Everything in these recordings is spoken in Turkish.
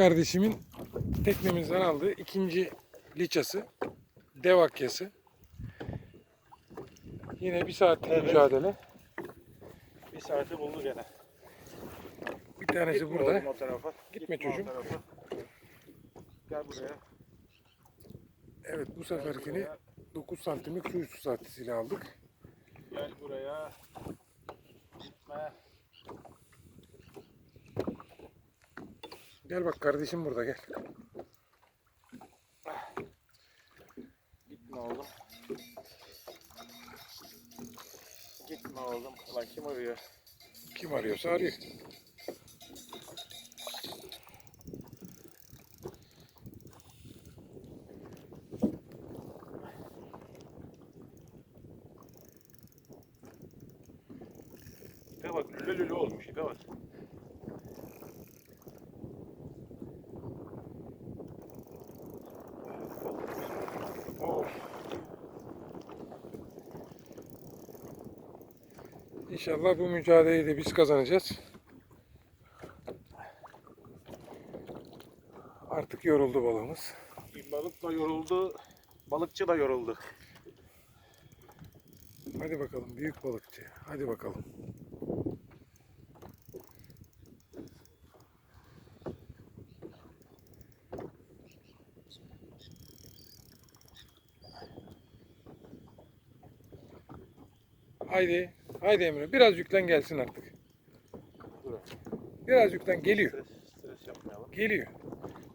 kardeşimin teknemizden aldığı ikinci liçası. Dev akyası. Yine bir saatlik Evet. mücadele. Bir saati buldu gene. Bir tanesi Gitme burada. Gitme o çocuğum. Gel buraya. Evet bu seferkini buraya. 9 santimlik su üstü saatisiyle aldık. Gel buraya. Gitme. Gel bak kardeşim burada gel. Gitme oğlum. Gitme oğlum. Lan kim arıyor? Kim arıyorsa arıyor. İpe bak lüle lüle olmuş ipe bak. İnşallah bu mücadeleyi de biz kazanacağız. Artık yoruldu balığımız. Balık da yoruldu. Balıkçı da yoruldu. Hadi bakalım büyük balıkçı. Hadi bakalım. Haydi. Haydi Emre. Biraz yüklen gelsin artık. Biraz yüklen geliyor. Stres, stres yapmayalım. Geliyor.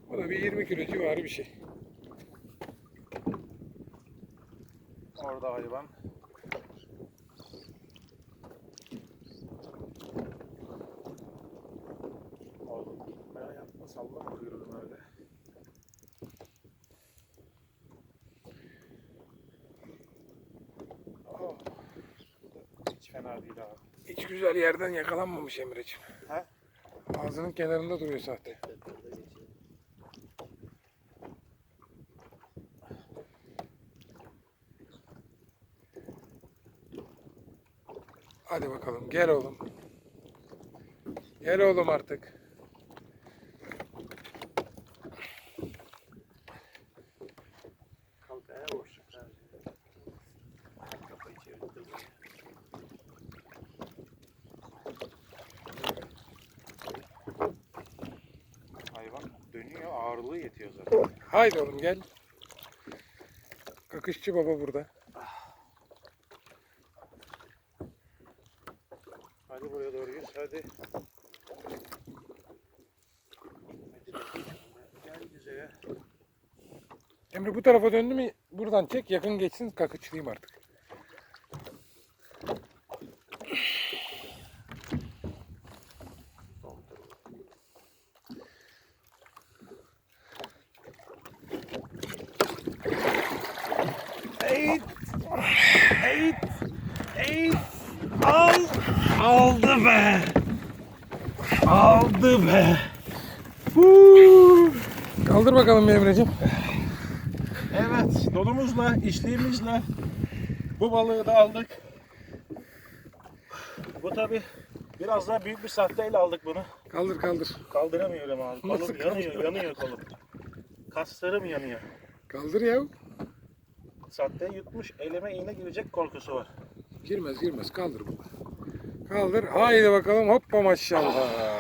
O da bir 20 kilo civarı bir şey. Orada hayvan. Oğlum gitme yapma sallama kuyruğunu öyle. Bu da hiç abi. Güzel yerden yakalanmamış Emre'ciğim. He? Ağzının kenarında duruyor zaten. Hadi bakalım gel oğlum. Gel oğlum artık. Ağırlığı yetiyor zaten. Haydi oğlum gel. Kakışçı baba burada. Hadi buraya doğru yüz hadi. Gel yüzeye. Emre bu tarafa döndü mü buradan çek yakın geçsin kakıçlayayım artık. Eğit! Al! Aldı be! Aldı be! Huu! Kaldır bakalım bir Emre'ciğim. Evet, donumuzla, içliğimizle bu balığı da aldık. Bu tabi biraz daha büyük bir sahteyle aldık bunu. Kaldır kaldır. Kaldıramıyorum abi. Nasıl Kolum yanıyor, yanıyor kolum. Kaslarım yanıyor. Kaldır ya. Sahte yutmuş, elime iğne girecek korkusu var. Girmez girmez kaldır bunu. Kaldır. Haydi bakalım hoppa maşallah.